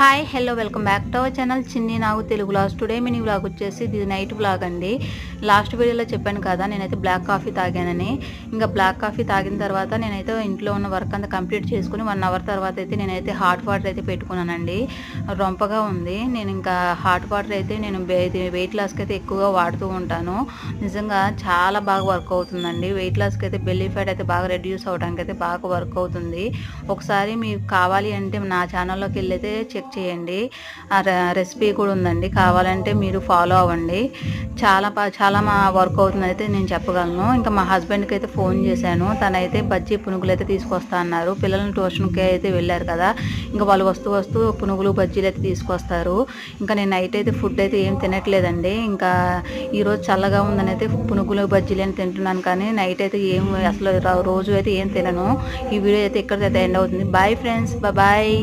Hi hello welcome back to our channel Chinni నాకు Telugu last today mini vlog వచ్చేసి ఇది night vlog అండి. Last వీడియోలో చెప్పాను కదా నేనైతే బ్లాక్ కాఫీ తాగానని. ఇంకా బ్లాక్ కాఫీ తాగిన తర్వాత నేనైతే ఇంట్లో ఉన్న వర్క్ అంతా కంప్లీట్ చేసుకుని వన్ అవర్ తర్వాత అయితే నేనైతే హాట్ వాటర్ అయితే పెట్టుకున్నానండి. రొంపగా ఉంది. నేను ఇంకా హాట్ వాటర్ అయితే నేను వెయిట్ లాస్కి అయితే ఎక్కువగా వాడుతూ ఉంటాను. నిజంగా చాలా బాగా వర్క్ అవుతుందండి. వెయిట్ లాస్కి అయితే బెల్లీ ఫ్యాట్ అయితే బాగా రెడ్యూస్ అవడానికి అయితే బాగా వర్క్ అవుతుంది. ఒకసారి మీకు కావాలి అంటే నా ఛానల్లోకి వెళ్ళి అయితే చెక్ చేయండి. ఆ రెసిపీ కూడా ఉందండి. కావాలంటే మీరు ఫాలో అవ్వండి. చాలా చాలా మా వర్క్ అవుతుంది అయితే నేను చెప్పగలను. ఇంకా మా హస్బెండ్కి అయితే ఫోన్ చేశాను. తనైతే బజ్జీ పునుగులు అయితే తీసుకొస్తా అన్నారు. పిల్లల్ని ట్యూషన్కి అయితే వెళ్ళారు కదా. ఇంకా వాళ్ళు వస్తూ వస్తూ పునుగులు బజ్జీలు అయితే తీసుకొస్తారు. ఇంకా నేను నైట్ అయితే ఫుడ్ అయితే ఏం తినట్లేదండి. ఇంకా ఈరోజు చల్లగా ఉందని అయితే పునుగులు బజ్జీలు అని తింటున్నాను కానీ నైట్ అయితే ఏం అసలు రోజు అయితే ఏం తినను. ఈ వీడియో అయితే ఇక్కడ అయితే ఎండ్ అవుతుంది. Bye friends. బాయ్.